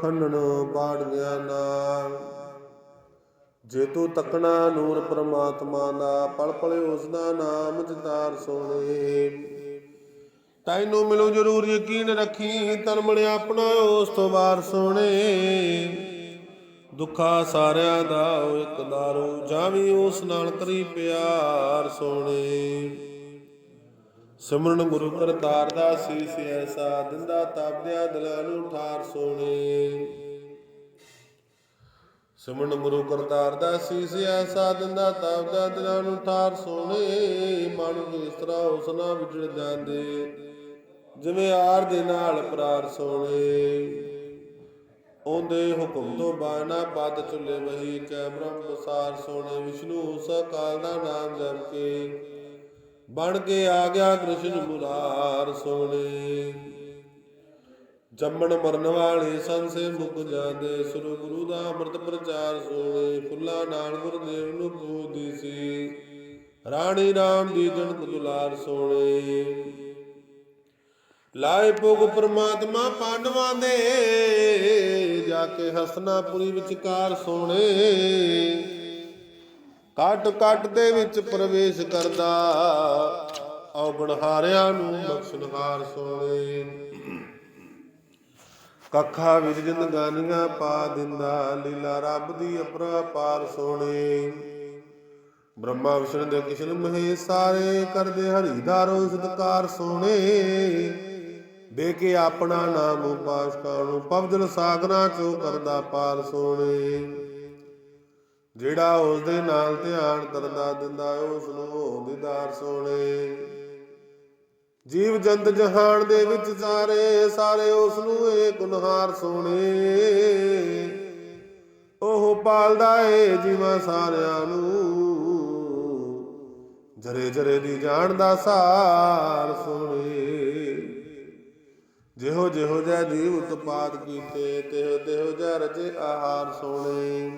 ਖੰਡਨ ਪਾੜ ਗਿਆ ਨਾਮ ਜੇ ਤੂੰ ਤੱਕਣਾ ਨੂਰ ਪ੍ਰਮਾਤਮਾ ਦਾ, ਪਲ ਪਲ ਉਸ ਦਾ ਨਾਮ ਜਿਤਾਰ ਸੋਣੇ ਤੈਨੂੰ ਮਿਲੂ ਜਰੂਰ ਯਕੀਨ ਰੱਖੀ, ਤਨ ਮਨ ਆਪਣਾ ਉਸ ਤੋਂ ਵਾਰ ਸੋਣੇ ਦੁੱਖਾ ਸਾਰਿਆਂ ਦਾ ਉਹ ਇੱਕ ਦਾਰੂ ਜਾਵੀ ਉਸ ਨਾਲ ਕਰੀ ਪਿਆਰ ਸੋਣੇ ਸਿਮਰਨ ਗੁਰੂ ਕਰਤਾਰ ਦਾ ਸੀਸ ਐਸਾ ਦਿੰਦਾ ਤਾਪਦਿਆ ਦਿਲਾਂ ਨੂੰ ਠਾਰ ਸੋਣੇ ਸਿਮਰਨ ਗੁਰੂ ਕਰਤਾਰ ਦਾ ਸੀਸ ਐਸਾ ਦਿੰਦਾ ਤਾਪਦਿਆ ਦਿਲਾਂ ਨੂੰ ਠਾਰ ਸੋਣੇ ਮਨ ਇਸ ਤਰ੍ਹਾਂ ਉਸ ਨਾਲ ਵਿਛੜ ਜਾਂਦੇ, ਜਿਵੇਂ ਆਰ ਦੇ ਨਾਲ ਪ੍ਰਾਰ ਸੋਣੇ ਉਹਦੇ ਹੁਕਮ ਤੋਂ ਬਾਣਾ ਪਦ ਚੁੱਲੇ ਵਹੀ, ਕੈ ਬ੍ਰਹਮ ਪ੍ਰਸਾਰ ਸੋਣੇ ਵਿਸ਼ਨੂੰ ਉਸ ਕਾਲ ਦਾ ਨਾਮ ਜਪ ਕੇ ਬਣ ਕੇ ਆ ਗਿਆ ਕ੍ਰਿਸ਼ਨ ਮੁਰਾਰ ਸੋਣੇ। ਜੰਮਣ ਮਰਨ ਵਾਲੇ ਸੰਸੇ ਮੁਕ ਜਾਂਦੇ, ਸ੍ਰੀ ਗੁਰੂ ਦਾ ਅੰਮ੍ਰਿਤ ਪ੍ਰਚਾਰ ਸੋਣੇ। ਫੁੱਲਾ ਨਾਲ ਗੁਰਦੇਵ ਨੂੰ ਪੂਜਦੀ ਸੀ। ਰਾਣੀ ਰਾਮ ਦੀ ਜਨਕ ਦੁਲਾਰ ਸੋਣੇ। ਲਾਏ ਭੋਗ ਪ੍ਰਮਾਤਮਾ ਪਾਂਡਵਾਂ ਦੇ, ਜਾ ਕੇ ਹਸਨਾਪੁਰੀ ਵਿਚਕਾਰ ਸੋਣੇ। ਕੱਟ ਕੱਟ ਦੇ ਵਿੱਚ ਪ੍ਰਵੇਸ਼ ਕਰਦਾ। ਔਗਣ ਹਾਰਿਆਂ ਨੂੰ ਬਖਸ਼ਣਹਾਰ ਸੋਣੇ ਕੱਖਾ ਵਿੱਚ ਜਿੰਦਗਾਨੀਆਂ ਪਾ ਦਿੰਦਾ, ਲੀਲਾ ਰੱਬ ਦੀ ਅਪਰਪਾਰ ਸੋਣੇ। ਬ੍ਰਹਮਾ ਵਿਸ਼ਨੂੰ ਦੇ ਕਿਸ਼ਨ ਮਹੇ ਸਾਰੇ ਕਰਦੇ ਹਰੀ ਦਾ ਰੋ ਸਤਕਾਰ ਸੋਣੇ। ਦੇ ਕੇ ਆਪਣਾ ਨਾਮ ਉਪਾਸਕਾਂ ਨੂੰ ਪਵਜਲ ਸਾਗਰਾਂ ਚੋਂ ਕਰਦਾ ਪਾਰ ਸੋਣੇ। ਜਿਹੜਾ ਉਸ ਦੇ ਨਾਲ ਧਿਆਨ ਕਰਦਾ ਦਿੰਦਾ ਉਸ ਨੂੰ ਦੀਦਾਰ ਸੋਣੇ ਜੀਵ ਜੰਤ ਜਹਾਨ ਦੇ ਵਿੱਚ ਸਾਰੇ ਸਾਰੇ ਉਸ ਨੂੰ ਏ ਗੁਨਹਾਰ ਸੋਣੇ ਉਹ ਪਾਲਦਾ ਏ ਜੀਵਾਂ ਸਾਰਿਆਂ ਨੂੰ। ਜਰੇ ਜਰੇ ਦੀ ਜਾਣ ਦਾ ਸਾਰ ਸੋਣੇ ਜਿਹੋ ਜਿਹੋ ਜਿਹਾ ਜੀਵ ਉਤਪਾਦ ਕੀਤੇ, ਤਿਹੋ ਤਿਹੋ ਜਿਹਾ ਰਚੇ ਆਹਾਰ ਸੋਣੇ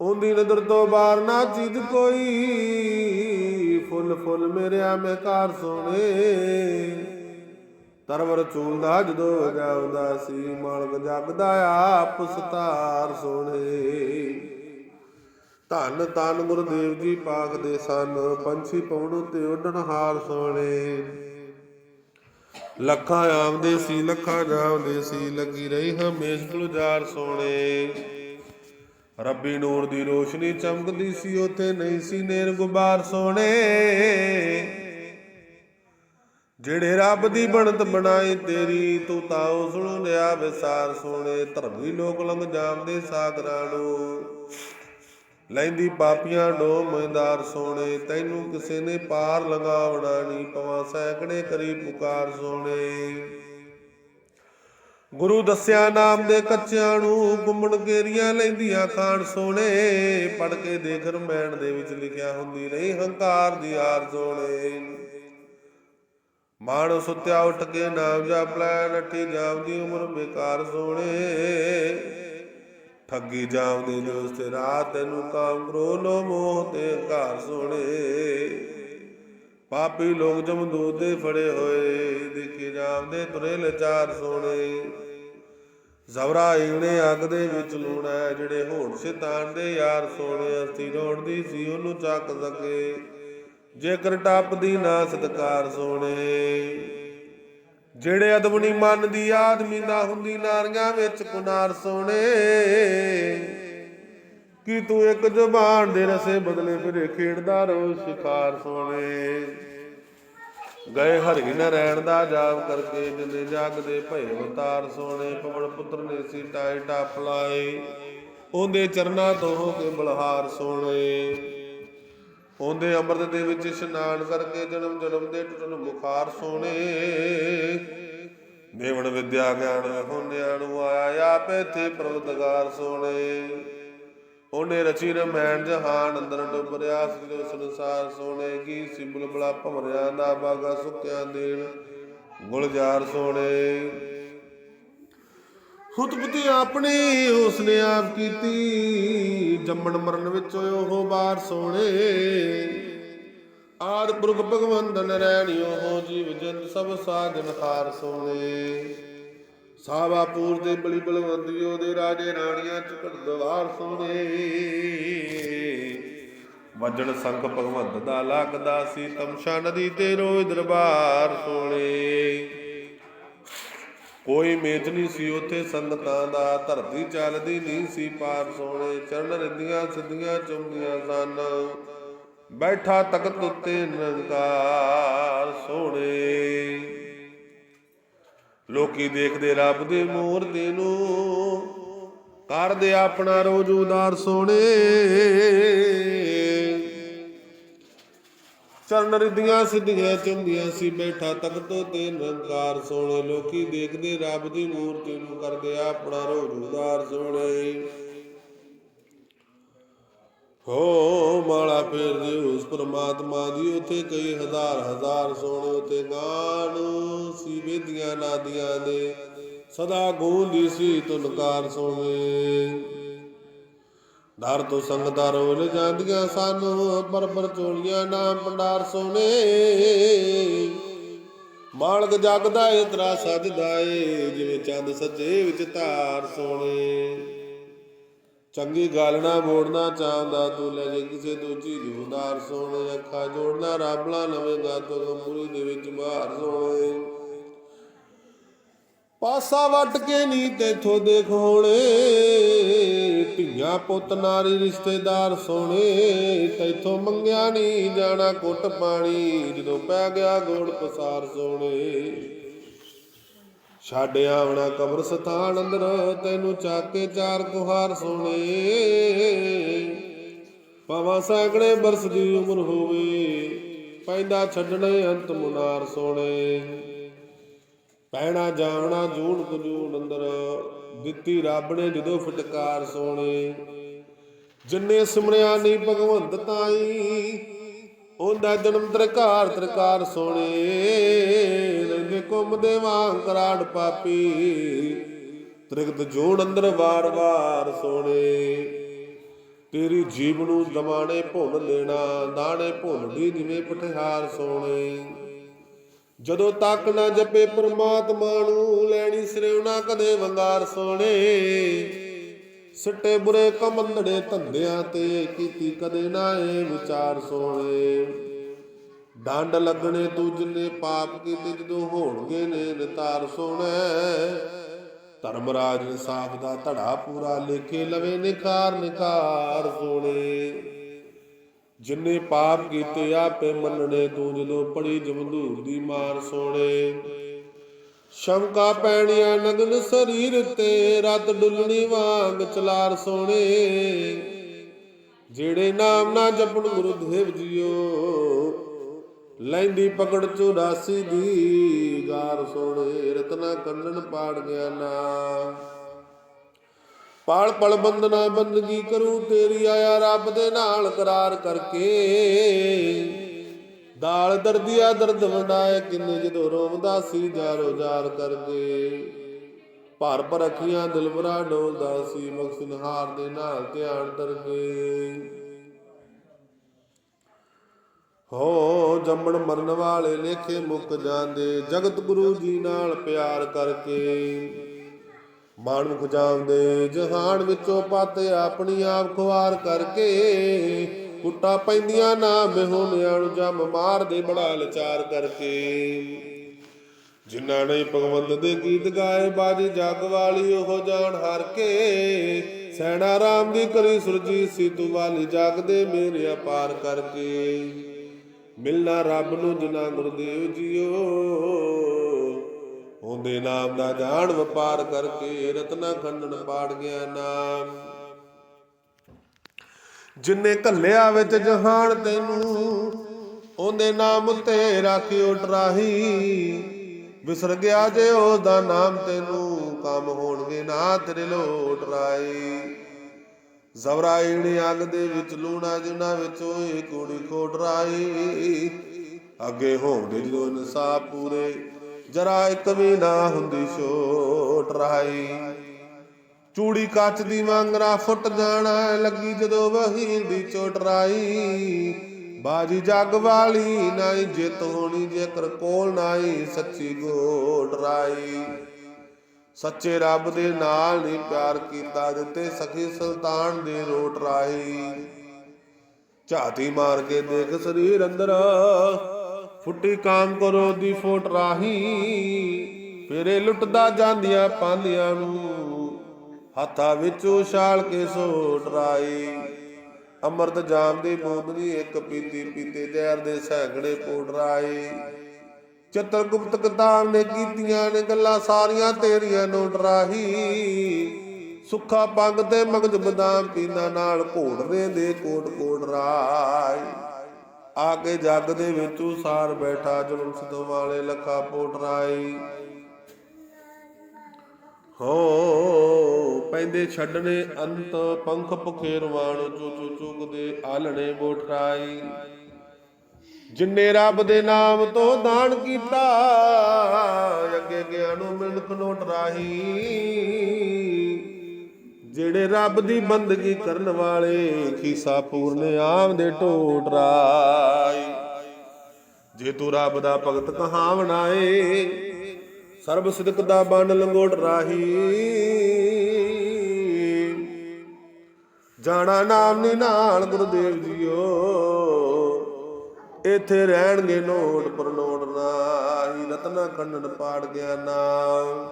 ਉਹਦੀ ਨਦਰ ਤੋਂ ਬਾਹਰ ਨਾ ਚੀਜ਼ ਕੋਈ। ਫੁੱਲ ਫੁੱਲ ਮੇਰਿਆ ਮੈਂ ਘਰ ਸੋਨੇ ਤਰਵਰ ਚੂਲਦਾ ਜਦੋਂ ਜਾਉਂਦਾ ਸੀ, ਮਾਲਕ ਜਗਦਾ ਆਪ ਸਤਾਰ ਸੋਣੇ ਧੰਨ ਧੰਨ ਗੁਰਦੇਵ ਜੀ ਪਾਕ ਦੇ ਸਨ, ਪੰਛੀ ਪਵਣ ਤੇ ਉੱਡਣ ਹਾਰ ਸੋਣੇ ਲੱਖਾਂ ਆਮਦੇ ਸੀ, ਲੱਖਾਂ ਜਾਵਦੇ ਸੀ, ਲੱਗੀ ਰਹੀ ਹਮੇਸ਼ ਗੁਲਜ਼ਾਰ ਸੋਣੇ ਰੱਬੀ ਨੂਰ ਦੀ ਰੋਸ਼ਨੀ ਚਮਕਦੀ ਸੀ, ਉਥੇ ਨਹੀਂ ਸੀ ਨੇਰ ਗੁਬਾਰ ਸੋਣੇ ਜਿਹੜੇ ਰੱਬ ਦੀ ਬਣਤ ਬਣਾਈ, ਤੇਰੀ ਤੂੰ ਤਾਂ ਉਸ ਨੂੰ ਲਿਆ ਵਿਸਾਰ ਸੋਣੇ ਧਰਮੀ ਲੋਕ ਲੰਘ ਜਾਂਦੇ ਸਾਗਰਾਂ ਨੂੰ। ਲੈਂਦੀ ਪਾਪੀਆਂ ਡੋ ਮਹਿੰਦਾਰ ਸੋਣੇ ਤੈਨੂੰ ਕਿਸੇ ਨੇ ਪਾਰ ਲਗਾਵਣਾ ਨਹੀਂ, ਪਵਾਂ ਸੈਂਕੜੇ ਕਰੀ ਪੁਕਾਰ ਸੋਣੇ ਗੁਰੂ ਦੱਸਿਆ ਨਾਮ ਦੇ ਕੱਚਿਆਂ ਨੂੰ ਗੁੰਮਣ ਗੇਰੀਆਂ ਲੈਂਦੀਆਂ ਖਾਣ ਸੋਣੇ ਪੜ ਕੇ ਦੇਖ ਰਮੈਣ ਦੇ ਵਿੱਚ ਲਿਖਿਆ ਹੁੰਦੀ ਰਹੀ ਹੰਕਾਰ ਦੀ ਆਰ ਸੋਣੇ ਮਾਣ ਸੁੱਤਿਆ ਉੱਠ ਕੇ ਨਾਮ ਜਪ ਲੈ, ਨੱਠੀ ਜਾਵਦੀ ਉਮਰ ਬੇਕਾਰ ਸੋਣੇ ਠੱਗੀ ਜਾਵਦੀ ਦੋਸਤ ਰਾਤ ਤੈਨੂੰ ਕਾਮ ਕ੍ਰੋ ਮੋਹ ਤੇ ਘਰ ਸੋਣੇ ਪਾਪੀ ਲੋਕ ਜਮਦੂਤ ਦੇ ਫੜੇ ਹੋਏ, ਦੇਖੇ ਜਾਵਦੇ ਤੁਰੇ ਲਚਾਰ ਸੋਣੇ ਜ਼ਵਰਾ ਇਹਨੇ ਅੱਗ ਦੇ ਵਿੱਚ ਲੂਣਾ ਜਿਹੜੇ ਹੋਣ ਸ਼ੈਤਾਨ ਦੇ ਯਾਰ ਸੋਣੇ ਅਸਤੀ ਰੋੜਦੀ ਸੀ, ਉਹਨੂੰ ਚੱਕ ਸਕੇ। ਜੇਕਰ ਟੱਪਦੀ ਨਾ ਸਤਕਾਰ ਸੋਣੇ ਜਿਹੜੇ ਅਦਮਨੀ ਮਨ ਦੀ ਆਦਮੀ ਨਾ ਹੁੰਦੀ, ਨਾਰੀਆਂ ਵਿੱਚ ਕੁਨਾਰ ਸੋਣੇ ਕੀ ਤੂੰ ਇੱਕ ਜਬਾਨ ਦੇ ਰਸੇ ਬਦਲੇ ਫਿਰੇ ਖੇਡਦਾ ਰੋ ਸ਼ਿਕਾਰ ਸੋਣੇ ਗਏ ਹਰੀ ਨ ਦਾ ਜਾਪ ਕਰਕੇ ਜਿੰਨੇ ਜਗ ਦੇ ਭਏ ਅਵਤਾਰ ਸੋਨੇ ਪਵਨ ਪੁੱਤਰ ਨੇ ਸੀ ਟਾਪ ਲਾਏ ਉਹਦੇ ਚਰਨਾਂ ਤੋਂ ਹੋ ਕੇ ਬਲਹਾਰ ਸੋਨੇ ਉਹਦੇ ਅੰਮ੍ਰਿਤ ਦੇ ਵਿੱਚ ਇਸ਼ਨਾਨ ਕਰਕੇ ਜਨਮ ਜਨਮ ਦੇ ਟੁੱਟਣ ਬੁਖਾਰ ਸੋਨੇ ਦੇਵਣ ਵਿਦਿਆ ਗਿਆਨ ਹੋਨਿਆਂ ਨੂੰ ਆਇਆ, ਆਪੇ ਤੇ ਪ੍ਰਵਤਗਾਰ ਸੋਣੇ ਉਹਨੇ ਰਚੀ ਰਮੈਣ ਜਹਾਨ ਅੰਦਰ ਡੁੱਬਰਿਆ ਸਿਰ ਸੰਸਾਰ ਸੋਨੇ ਕੀ ਸਿੰਬਲ ਬਲਾ ਭਮਰਿਆ ਦਾ ਬਾਗਾ ਸੁੱਕਿਆ ਦੇਣ ਗੁਲਜ਼ਾਰ ਸੋਨੇ। ਹੁਤਪਤੀ ਆਪਣੀ, ਉਸਨੇ ਆਪ ਕੀਤੀ। ਜੰਮਣ ਮਰਨ ਵਿੱਚ ਉਹ ਬਾਰ ਸੋਨੇ। ਆਦ ਪੁਰਖ ਭਗਵੰਤ ਨਰੈਣੀ, ਉਹ ਜੀਵ ਜੰਤ ਸਭ ਸਾਜਨ ਹਾਰ ਸੋਣੇ ਸਾਵਾਪੂਰ ਦੇ ਬਲੀ ਬਲਵੰਤਿਓ ਦੇ ਰਾਜੇ ਰਾਣੀਆਂ ਚ ਦਵਾਰ ਸੋਨੇ ਵਜਣ ਸੰਖ ਭਗਵੰਤ ਦਾ ਲੱਗਦਾ ਸੀ ਤਮਸ਼ਾ ਨਦੀ ਤੇ ਰੋਜ਼ ਦਰਬਾਰ ਸੋਣੇ ਕੋਈ ਮੇਚ ਨਹੀਂ ਸੀ ਉੱਥੇ, ਸੰਗਤਾਂ ਦਾ ਧਰਤੀ ਚੱਲਦੀ ਨਹੀਂ ਸੀ ਪਾਰ ਸੋਨੇ ਚਰਨ ਰਿੱਧੀਆਂ ਸਿੱਧੀਆਂ ਚੁੰਮੀਆਂ ਸਨ। ਬੈਠਾ ਤਖਤ ਉੱਤੇ ਨਿਰੰਕਾਰ ਸੋਣੇ ਲੋਕੀ ਦੇਖਦੇ ਰੱਬ ਦੇ ਮੂਰਤੀ ਨੂੰ। ਕਰਦੇ ਆਪਣਾ ਰੋਜ਼ ਉਦਾਰ ਸੋਣੇ ਚਰਨ ਰਿੱਧੀਆਂ ਸਿੱਧੀਆਂ ਚੁੰਦੀਆਂ ਸੀ ਬੈਠਾ ਤਖਤ ਤੇ ਨਿਰੰਕਾਰ ਸੋਣੇ ਲੋਕੀ ਦੇਖਦੇ ਰੱਬ ਦੀ ਮੂਰਤੀ ਨੂੰ ਕਰਦੇ ਆਪਣਾ ਰੋਜ਼ ਉਦਾਰ ਸੋਣੇ ਹੋ ਮਾਲਾ ਫੇਰਦੇ ਉਸ ਪ੍ਰਮਾਤਮਾ ਦੀ, ਉਥੇ ਕਈ ਹਜ਼ਾਰ ਹਜ਼ਾਰ ਸੋਹਣੇ ਉਤੇ ਗਾਨ ਸੀ, ਵੇਦੀਆਂ ਨਾਦੀਆਂ ਦੇ। ਸਦਾ ਗੂੰਦੀ ਸੀ ਤੁਨਕਾਰ ਸੋਹਣੇ। ਦਰ ਤੋਂ ਸੰਗਤਾਂ ਰੋਲ ਜਾਂਦੀਆਂ ਸਨ, ਪਰ ਪਰ ਚੋਲੀਆਂ ਨਾਮ ਭੰਡਾਰ ਸੋਨੇ ਮਾਲਕ ਜਗਦਾ ਏ ਤਰਾ ਸਜਦਾ ਏ, ਜਿਵੇਂ ਚੰਦ ਸੱਜੇ ਵਿੱਚ ਧਾਰ ਸੋਨੇ ਚੰਗੀ ਗੱਲ ਨਾ ਮੋੜਨਾ ਚਾਹੁੰਦਾ, ਤੂੰ ਲੈ ਜੇ ਕਿਸੇ ਦੂਜੀ ਦੀ ਉਦਾਰ ਸੋਹਣੇ ਅੱਖਾਂ ਜੋੜਨਾ ਰਾਬਲਾ ਲਵੇਂਗਾ ਤੂੰ ਗੰਬੂਰੀ ਦੇ ਵਿੱਚ ਬਾਹਰ ਸੋਹਣੇ। ਪਾਸਾ ਵੱਟ ਕੇ ਨਹੀਂ ਤੇਥੋਂ ਦੇਖ ਹੋਣੇ ਧੀਆਂ ਪੁੱਤ ਨਾਰੀ ਰਿਸ਼ਤੇਦਾਰ ਸੋਹਣੇ, ਤੈਥੋਂ ਮੰਗਿਆ ਨਹੀਂ ਜਾਣਾ ਕੁੱਟ ਪਾਣੀ, ਜਦੋਂ ਪੈ ਗਿਆ ਗੋੜ ਪਸਾਰ ਸੋਹਣੇ। ਛੱਡ ਆਵਣਾ ਕਬਰ ਸਥਾਨ ਅੰਦਰ, ਤੈਨੂੰ ਚਾਕੇ ਚਾਰ ਕੁਹਾਰ ਸੋਣੇ ਪਵਾ ਸੈਂਕੜੇ ਬਰਸ ਦੀ ਉਮਰ ਹੋਵੇ, ਪੈਂਦਾ ਛੱਡਣੇ ਅੰਤ ਮੁਨਾਰ ਸੋਣੇ ਪੈਣਾ ਜਾਵਣਾ ਜੂਣ ਕਜੂਣ ਅੰਦਰ, ਦਿੱਤੀ ਰੱਬ ਨੇ ਜਦੋਂ ਫਟਕਾਰ ਸੋਣੇ ਜਿੰਨੇ ਸਿਮਰਿਆ ਨਹੀਂ ਭਗਵੰਤ ਤਾਈ ਉਹਦਾ ਜਨਮ ਤਰਕਾਰ ਤਰਕਾਰ ਸੋਣੇ ਰਹਿੰਦੇ ਘੁੰਮਦੇ ਵਾਂ ਕਰਾੜ ਪਾਪੀ। ਤ੍ਰਿਗਤ ਜੋੜ ਅੰਦਰ ਵਾਰ-ਵਾਰ ਸੋਣੇ ਤੇਰੀ ਜੀਬ ਨੂੰ ਦਮਾਣੇ ਭੁੰਨ ਲੈਣਾ, ਦਾਣੇ ਭੁੰਨਦੀ ਜਿਵੇਂ ਪਠਿਹਾਰ ਸੋਣੇ ਜਦੋਂ ਤੱਕ ਨਾ ਜਪੇ ਪ੍ਰਮਾਤਮਾ ਨੂੰ, ਲੈਣੀ ਸਿਰਉਣਾ ਕਦੇ ਵੰਗਾਰ ਸੋਣੇ ਸਿੱਟੇ ਬੁਰੇ ਕਮੰਦੜੇ ਧੰਦਿਆਂ ਤੇ ਕੀਤੀ ਕਦੇ ਨਾ ਇਹ ਵਿਚਾਰ ਸੋਣੇ ਡੰਡ ਲੱਗਣੇ ਤੂੰ ਜਿੰਨੇ ਪਾਪ ਕੀਤੇ ਜਦੋਂ ਹੋਣਗੇ ਨੇ ਨਿਤਾਰ ਸੋਣਾ ਧਰਮਰਾਜ ਇਨਸਾਫ ਦਾ ਧੜਾ ਪੂਰਾ ਲੇਖੇ ਲਵੇ ਨਿਖਾਰ ਨਿਖਾਰ ਸੋਣੇ ਜਿੰਨੇ ਪਾਪ ਕੀਤੇ ਆਪੇ ਮੰਨਣੇ ਤੂੰ ਜਦੋਂ ਪੜੀ ਜਮਦੂਰ ਦੀ ਮਾਰ ਸੋਣੇ ਸ਼ੰਕਾ ਪੈਣੀਆਂ ਨਗਨ ਸਰੀਰ ਤੇ ਰਤ ਡੁੱਲਣੀ ਵਾਂਗ ਚਲਾਰ ਸੋਣੇ ਜਿਹੜੇ ਨਾਮ ਨਾ ਜਪਣ ਗੁਰੂ ਦੇਵ ਜੀਓ, ਲੈਂਦੀ ਪਕੜ 84 ਦੀ, ਗਾਰ ਸੋਣੇ ਰਤਨਾ ਕੰਨਨ ਪਾੜ ਗਿਆ ਨਾ। ਪਾਲ ਪਲ ਬੰਦਨਾ ਬੰਦਗੀ ਕਰੂ ਤੇਰੀ ਆਇਆ, ਰੱਬ ਦੇ ਨਾਲ ਕਰਾਰ ਕਰਕੇ। ਦਾਲ ਦਰਦੀਆ ਦਰਦ ਵੰਡਾਏ ਕਿੰਨੇ ਜਦੋਂ ਰੋਵਦਾ ਸੀ ਜਾਰੋ ਜਾਰ ਕਰਕੇ ਭਰ ਭਰ ਅੱਖੀਆਂ ਦਿਲਬਰਾ ਡੋਲਦਾ ਸੀ ਮਕਸਦ ਹਾਰ ਦੇ ਨਾਲ ਧਿਆਨ ਤਰਗੇ। ਹੋ ਜੰਮਣ ਮਰਨ ਵਾਲੇ ਲੇਖੇ ਮੁੱਕ ਜਾਂਦੇ, ਜਗਤ ਗੁਰੂ ਜੀ ਨਾਲ ਪਿਆਰ ਕਰਕੇ। ਮਾਨੁਖ ਜਾਂਦੇ ਜਹਾਨ ਵਿੱਚੋਂ ਪਾਤੇ ਆਪਣੀ ਆਪ ਖੁਆਰ ਕਰਕੇ। ਕੁੱਟਾ ਪੈਂਦੀਆਂ ਨਾ ਬਿਹੋਨਿਆਂ ਨੂੰ ਜਮ ਮਾਰਦੇ ਬੜਾ ਲਚਾਰ ਕਰਕੇ। ਜਿਨ੍ਹਾਂ ਨੇ ਭਗਵੰਤ ਦੇ ਗੀਤ ਗਾਏ, ਬਾਜੀ ਜਗ ਵਾਲੀ ਉਹ ਜਾਣ ਹਰ ਕੇ। ਸੈਣਾ ਰਾਮ ਦੀ ਕਰੀ ਸੁਰਜੀ ਸੀ, ਤੂੰ ਵਾਲੀ ਜਗ ਦੇ ਮੇਰੇ ਅਪਾਰ ਕਰਕੇ। ਮਿਲਣਾ ਰੱਬ ਨੂੰ ਜਿਨਾ ਗੁਰਦੇਵ ਜੀਓ। ਉਹਦੇ ਨਾਮ ਦਾ ਜਾਣ ਵਪਾਰ ਕਰਕੇ ਰਤਨਾ ਖੰਡਨ ਪਾੜ ਗਿਆ ਨਾਮ। ਜਿੰਨੇ ਕੱਲਿਆ ਵਿੱਚ ਜਹਾਨ ਤੈਨੂੰ, ਉਹਦੇ ਨਾਮ ਤੇ ਰਾਖਿਓ ਟਰਾਹੀ ਵਿਸਰ ਗਿਆ ਜੇ ਉਹਦਾ ਨਾਮ ਤੈਨੂੰ, ਕੰਮ ਹੋਣਗੇ ਨਾ ਤੇਰੇ ਲੋਟ ਰਾਈ ਜ਼ਵਰਾਈਲ ਅੱਗ ਦੇ ਵਿੱਚ ਲੂਣਾ, ਜਿਨ੍ਹਾਂ ਵਿੱਚੋਂ ਓਏ ਕੁੜੀ ਖੋਟ ਰਾਈ ਅੱਗੇ ਹੋਣਗੇ ਜਦੋਂ ਇਨਸਾਫ ਪੂਰੇ, ਜਰਾ ਇੱਕ ਵੀ ਨਾ ਹੁੰਦੀ ਛੋਟ ਰਾਈ ਚੂੜੀ ਕੱਚ ਦੀ ਵਾਂਗਰਾ ਫੁੱਟ ਜਾਣਾ ਲੱਗੀ ਜਦੋਂ ਵਹੀਲ ਦੀ ਚੋਟ ਬਾਜੀ ਜੱਗ ਵਾਲੀ ਨਾਈ, ਜਿੱਤ ਹੋਣੀ ਜੇਕਰ ਕੋਲ ਨਾਈ, ਸੱਚੀ ਗੋਟ ਸੱਚੇ ਰੱਬ ਦੇ ਨਾਲ ਨਹੀਂ ਪਿਆਰ ਕੀਤਾ ਦਿੱਤੇ, ਸਖੀ ਸੁਲਤਾਨ ਦੇ ਰੋਟ ਰਾਹੀ ਝਾਤੀ ਮਾਰ ਕੇ ਦੇਖ ਸਰੀਰ ਅੰਦਰ। ਫੁੱਟੀ ਕਾਮ ਕਰੋ ਦੀ ਫੋਟ ਰਾਹੀ। ਫੇਰੇ ਲੁੱਟਦਾ ਜਾਂਦੀਆਂ ਪਾਂਦੀਆਂ ਨੂੰ। ਹੱਥਾਂ ਵਿੱਚ ਉਛਾਲ ਕੇ ਸੋਟ ਰਾਈ ਅੰਮ੍ਰਿਤ ਜਾਮ ਦੀ ਬੂੰਦਨੀ ਇੱਕ ਪੀਤੀ ਪੀਤੇ ਜ਼ਹਿਰ ਦੇ ਸੈਂਕੜੇ ਪੋੜ ਰਾਈ ਚਿੱਤਰਗੁਪਤ ਨੇ ਕੀਤੀਆਂ ਨੇ ਗੱਲਾਂ ਸਾਰੀਆਂ ਤੇਰੀਆਂ ਨੋਟ ਰਾਹੀ ਸੁੱਖਾ ਪੰਗ ਤੇ ਮਗਜ ਬਦਾਮ ਪੀਣਾ ਨਾਲ ਘੋੜਦੇ ਦੇ ਕੋਟ ਕੋਟ ਰਾਈ। ਆ ਕੇ ਜੱਗ ਦੇ ਵਿੱਚ ਸਾਰ ਬੈਠਾ ਜਨਮ ਸਦੋਂ ਵਾਲੇ ਲੱਖਾ ਪੋਟ ਰਾਈ ਹੋ ਪੈਂਦੇ ਛੱਡਨੇ ਅੰਤ ਪੰਖ ਪਖੇਰਵਾਣ ਚੂ ਚੂ ਚੁਗਦੇ ਆਲਣੇ ਬੋਠਰਾਈ। ਜਿੰਨੇ ਰੱਬ ਦੇ ਨਾਮ ਤੋਂ ਦਾਨ ਕੀਤਾ, ਅੱਗੇ ਗਿਆ ਨੂੰ ਮਿਲਕ ਨੋਟ ਰਾਹੀ। ਜਿਹੜੇ ਰੱਬ ਦੀ ਬੰਦਗੀ ਕਰਨ ਵਾਲੇ, ਖੀਸਾ ਪੂਰਨ ਆਮ ਦੇ ਢੋਟ ਰਾਈ। ਜੇ ਤੂੰ ਰੱਬ ਦਾ ਭਗਤ ਕਹਾਵਣਾ ਏ, ਸਰਬ ਸਿਦਕ ਦਾ ਬਨ ਲੰਗੋਟ ਰਾਹੀ। ਜਾਣਾ ਨਾਮ ਨੀ ਨਾਲ ਗੁਰਦੇਵ ਜੀਓ। ਇੱਥੇ ਰਹਿਣਗੇ ਨੋਟ ਪਰ ਨਾਹੀ ਰਤਨਾ ਖੰਡਨ ਪਾੜ ਗਿਆ ਨਾਮ।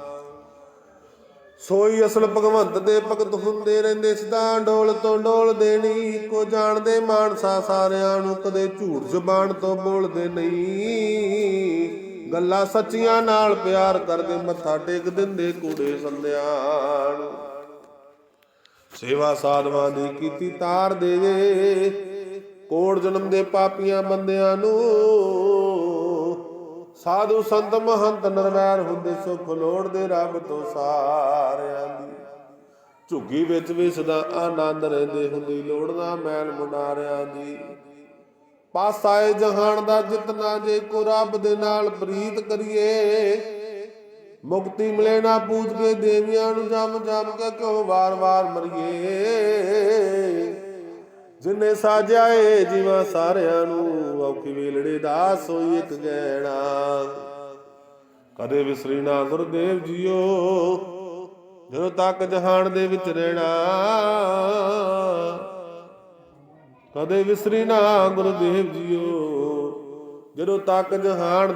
ਸੋਈ ਅਸਲ ਭਗਵੰਤ ਦੇ ਭਗਤ ਹੁੰਦੇ ਰਹਿੰਦੇ ਸਦਾ ਡੋਲ ਤੋਂ ਡੋਲ ਦੇਣੀ। ਕੋ ਜਾਣਦੇ ਮਾਨਸਾ ਸਾਰਿਆਂ ਨੂੰ, ਕਦੇ ਝੂਠ ਜ਼ਬਾਨ ਤੋਂ ਬੋਲਦੇ ਨਹੀਂ। ਗੱਲਾਂ ਸੱਚੀਆਂ ਨਾਲ ਪਿਆਰ ਕਰਦੇ, ਮੱਥਾ ਟੇਕ ਦਿੰਦੇ ਕੂੜੇ ਸੰਧਿਆਂ ਸੇਵਾ ਸਾਧਵਾਂ ਦੀ ਕੀਤੀ ਤਾਰ ਦੇਵੇ ਕੋੜ ਜਨਮ ਦੇ ਪਾਪੀਆਂ ਬੰਦਿਆਂ ਨੂੰ। ਸਾਧੂ ਸੰਤ ਮਹੰਤ ਨਰਵੈਰ ਹੁੰਦੇ ਸੁਖ ਲੋੜਦੇ ਰੱਬ ਤੋਂ ਸਾਰਿਆਂ ਦੀ। ਝੁੱਗੀ ਵਿੱਚ ਵੀ ਸਦਾ ਆਨੰਦ ਰਹਿੰਦੇ ਹੁੰਦੀ ਲੋੜ ਲੋੜਦਾ ਮੈਲ ਮੁੰਡਾਰਿਆਂ ਦੀ। ਪਾਸਾਏ ਜਹਾਨ ਦਾ ਜਿਤਨਾ ਜੇ ਕੋ ਰੱਬ ਦੇ ਨਾਲ ਪ੍ਰੀਤ ਕਰੀਏ। ਮੁਕਤੀ ਮਿਲੇ ਨਾ ਪੂਜ ਕੇ ਦੇਵੀਆਂ ਨੂੰ ਜਮ ਜਮ ਕੇ ਕਿਉਂ ਵਾਰ-ਵਾਰ ਮਰੀਏ? ਜਿਨੇ ਸਾਜਿਆ ਏ ਜੀਵਾਂ ਸਾਰਿਆਂ ਨੂੰ, ਔਖੀ ਵੇਲੜੇ ਦਾ ਸੋਈ ਇੱਕ ਗੈਣਾ ਕਦੇ ਵਿਸਰੀ ਨਾ ਗੁਰਦੇਵ ਜੀਓ, ਜਦੋਂ ਤੱਕ ਜਹਾਨ ਦੇ ਵਿੱਚ ਰਹਿਣਾ। ਕਦੇ ਵਿਸਰੀ ਨਾ ਗੁਰਦੇਵ ਜੀਓ, ਜਦੋਂ ਤੱਕ ਜਹਾਨ